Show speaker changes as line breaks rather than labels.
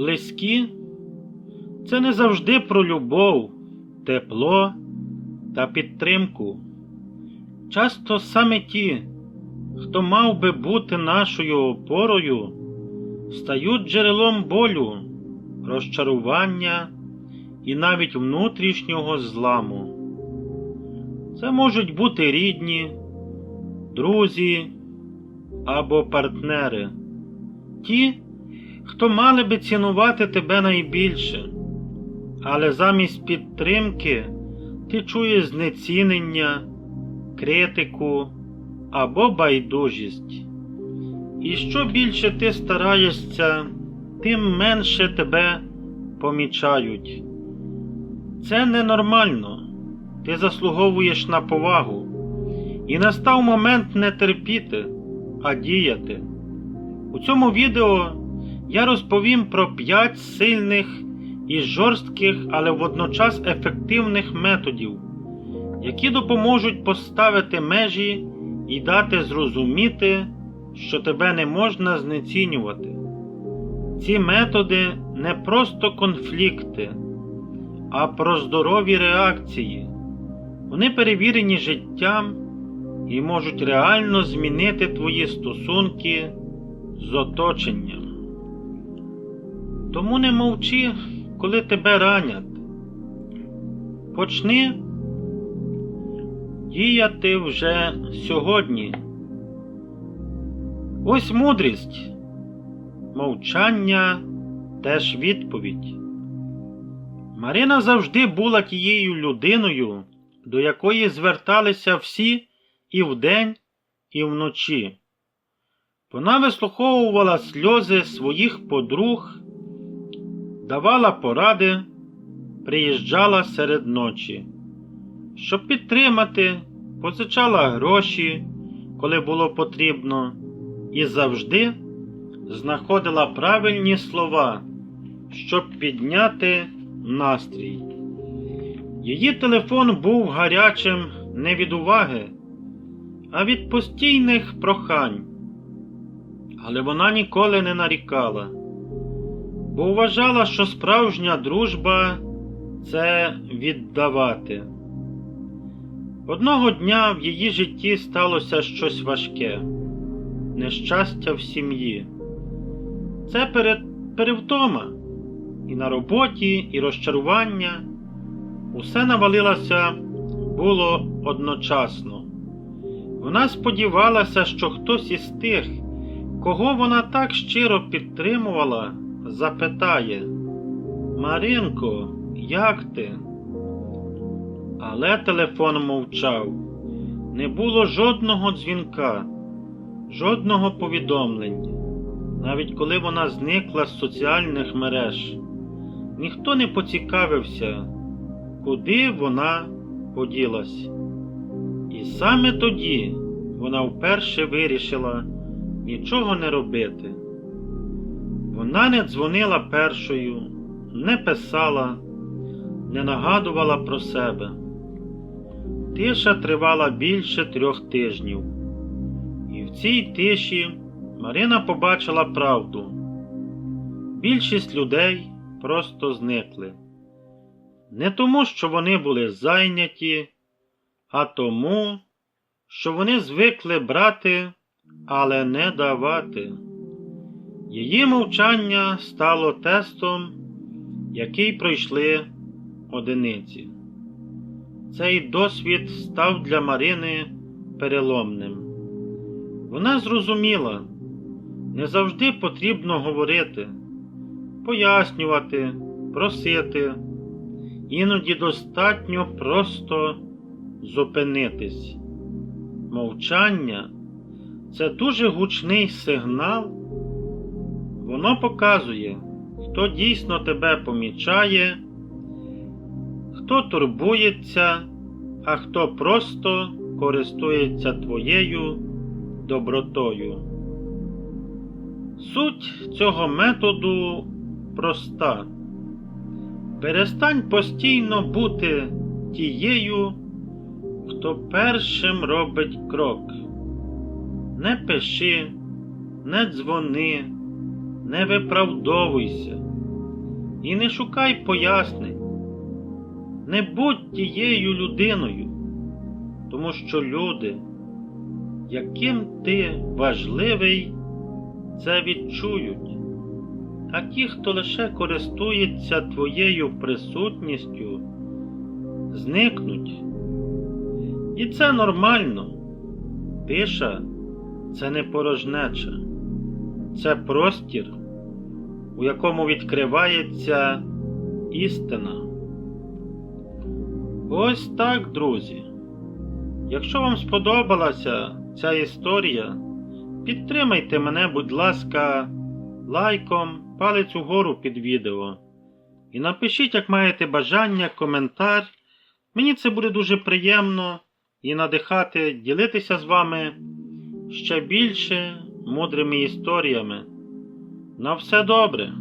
Близькі це не завжди про любов, тепло та підтримку. Часто саме ті, хто мав би бути нашою опорою, стають джерелом болю, розчарування і навіть внутрішнього зламу. Це можуть бути рідні, друзі або партнери, ті, хто мали би цінувати тебе найбільше, але замість підтримки ти чуєш знецінення, критику або байдужість. І що більше ти стараєшся, тим менше тебе помічають. Це ненормально. Ти заслуговуєш на повагу. І настав момент не терпіти, а діяти. У цьому відео я розповім про 5 сильних і жорстких, але водночас ефективних методів, які допоможуть поставити межі і дати зрозуміти, що тебе не можна знецінювати. Ці методи не просто конфлікти, а про здорові реакції. Вони перевірені життям і можуть реально змінити твої стосунки з оточенням. Тому не мовчи, коли тебе ранять. Почни діяти вже сьогодні. Ось мудрість. Мовчання теж відповідь. Марина завжди була тією людиною, до якої зверталися всі і вдень, і вночі. Вона вислуховувала сльози своїх подруг, давала поради, приїжджала серед ночі, щоб підтримати, позичала гроші, коли було потрібно, і завжди знаходила правильні слова, щоб підняти настрій. Її телефон був гарячим не від уваги, а від постійних прохань. Але вона ніколи не нарікала, бо вважала, що справжня дружба це віддавати. Одного дня в її житті сталося щось важке, нещастя в сім'ї. Це перед... перевтома і на роботі, і розчарування. Усе навалилося було одночасно. Вона сподівалася, що хтось із тих, кого вона так щиро підтримувала, запитає Маринко, як ти? Але телефон мовчав. Не було жодного дзвінка, жодного повідомлення. Навіть коли вона зникла з соціальних мереж, ніхто не поцікавився, куди вона поділась. І саме тоді вона вперше вирішила нічого не робити. Вона не дзвонила першою, не писала, не нагадувала про себе. Тиша тривала більше трьох тижнів, і в цій тиші Марина побачила правду. Більшість людей просто зникли. Не тому, що вони були зайняті, а тому, що вони звикли брати, але не давати. Її мовчання стало тестом, який пройшли одиниці. Цей досвід став для Марини переломним. Вона зрозуміла, не завжди потрібно говорити, пояснювати, просити. Іноді достатньо просто зупинитись. Мовчання це дуже гучний сигнал. Воно показує, хто дійсно тебе помічає, хто турбується, а хто просто користується твоєю добротою. Суть цього методу проста. Перестань постійно бути тією, хто першим робить крок. Не пиши, не дзвони, не виправдовуйся. і не шукай пояснень. Не будь тією людиною, тому що люди, яким ти важливий, це відчують. А ті, хто лише користується твоєю присутністю, зникнуть. І це нормально. Тиша це не порожнеча, це простір, у якому відкривається істина. Ось так, друзі. Якщо вам сподобалася ця історія, підтримайте мене, будь ласка, лайком, палець угору під відео. І напишіть, як маєте бажання, коментар. Мені це буде дуже приємно і надихати ділитися з вами ще більше мудрими історіями. На все добре!